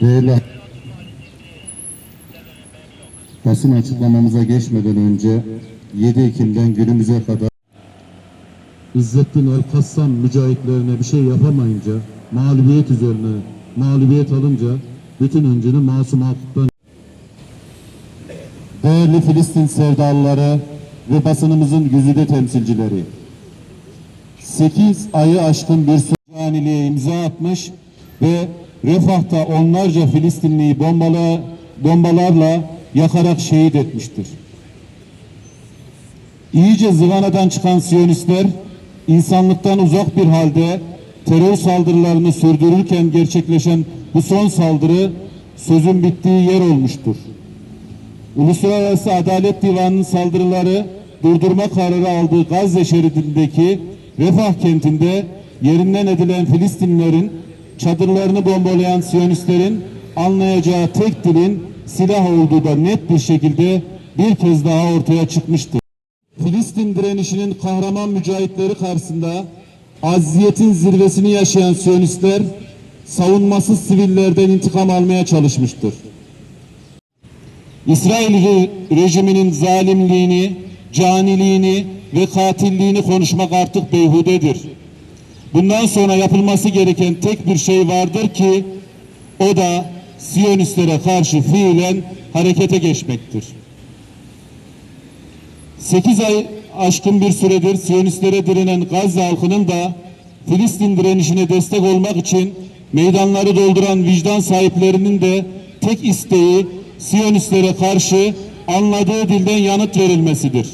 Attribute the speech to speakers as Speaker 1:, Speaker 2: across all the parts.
Speaker 1: Değerli basın açıklamamıza geçmeden önce 7 Ekim'den günümüze kadar İzzettin El-Kassam mücahitlerine bir şey yapamayınca, mağlubiyet üzerine mağlubiyet alınca bütün öncünü masum haklıktan Değerli Filistin sevdalıları ve basınımızın güzide temsilcileri, 8 ayı aşkın bir süreçhaniliğe imza atmış ve Refah'ta onlarca Filistinliyi bombala, bombalarla yakarak şehit etmiştir. İyice zıvanadan çıkan Siyonistler insanlıktan uzak bir halde terör saldırılarını sürdürürken gerçekleşen bu son saldırı sözün bittiği yer olmuştur. Uluslararası Adalet Divanı'nın saldırıları durdurma kararı aldığı Gazze şeridindeki Refah kentinde yerinden edilen Filistinlilerin çadırlarını bombalayan Siyonistlerin anlayacağı tek dilin silah olduğu da net bir şekilde bir kez daha ortaya çıkmıştır. Filistin direnişinin kahraman mücahitleri karşısında aziyetin zirvesini yaşayan Siyonistler savunmasız sivillerden intikam almaya çalışmıştır. İsrail re- rejiminin zalimliğini, caniliğini ve katilliğini konuşmak artık beyhudedir. Bundan sonra yapılması gereken tek bir şey vardır ki o da Siyonistlere karşı fiilen harekete geçmektir. 8 ay aşkın bir süredir Siyonistlere direnen Gazze halkının da Filistin direnişine destek olmak için meydanları dolduran vicdan sahiplerinin de tek isteği Siyonistlere karşı anladığı dilden yanıt verilmesidir.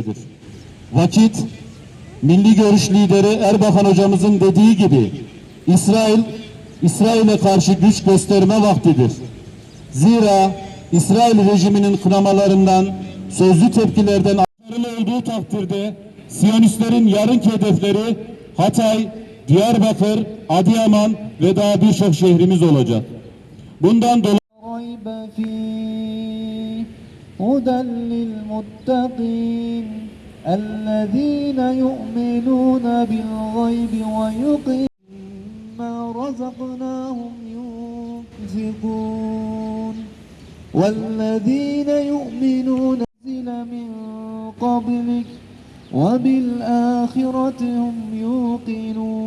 Speaker 1: etmektedir. Vakit, milli görüş lideri Erbakan hocamızın dediği gibi İsrail, İsrail'e karşı güç gösterme vaktidir. Zira İsrail rejiminin kınamalarından, sözlü tepkilerden ayrılı olduğu takdirde Siyonistlerin yarınki hedefleri Hatay, Diyarbakır, Adıyaman ve daha birçok şehrimiz olacak. Bundan dolayı
Speaker 2: هدى للمتقين الذين يؤمنون بالغيب ويقيمون ما رزقناهم ينفقون والذين يؤمنون من قبلك وبالآخرة هم يوقنون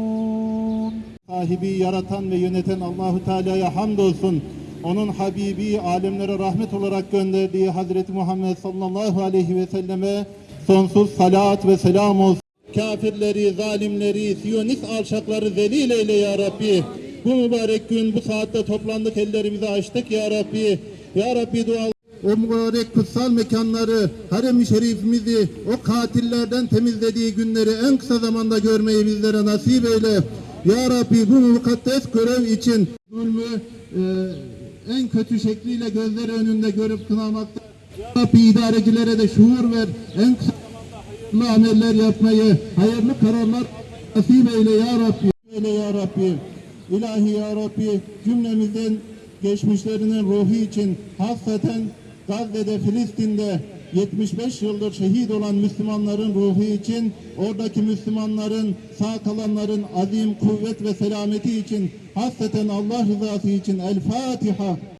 Speaker 3: sahibi, yaratan ve yöneten Allahu Teala'ya hamdolsun. Onun Habibi, alemlere rahmet olarak gönderdiği Hazreti Muhammed sallallahu aleyhi ve selleme sonsuz salat ve selam olsun. Kafirleri, zalimleri, siyonist alçakları zelil eyle ya Rabbi. Bu mübarek gün, bu saatte toplandık, ellerimizi açtık ya Rabbi. Ya Rabbi dua o mübarek kutsal mekanları, harem-i şerifimizi o katillerden temizlediği günleri en kısa zamanda görmeyi bizlere nasip eyle. Ya Rabbi bu mukaddes görev için zulmü e, en kötü şekliyle gözler önünde görüp kınamakta. Rabbi idarecilere de şuur ver. En kısa zamanda ameller yapmayı, hayırlı kararlar nasip eyle ya Rabbi. Eyle ya Rabbi. İlahi ya Rabbi cümlemizin geçmişlerinin ruhu için hasreten Gazze'de, Filistin'de 75 yıldır şehit olan Müslümanların ruhu için, oradaki Müslümanların, sağ kalanların azim, kuvvet ve selameti için, hasreten Allah rızası için El Fatiha.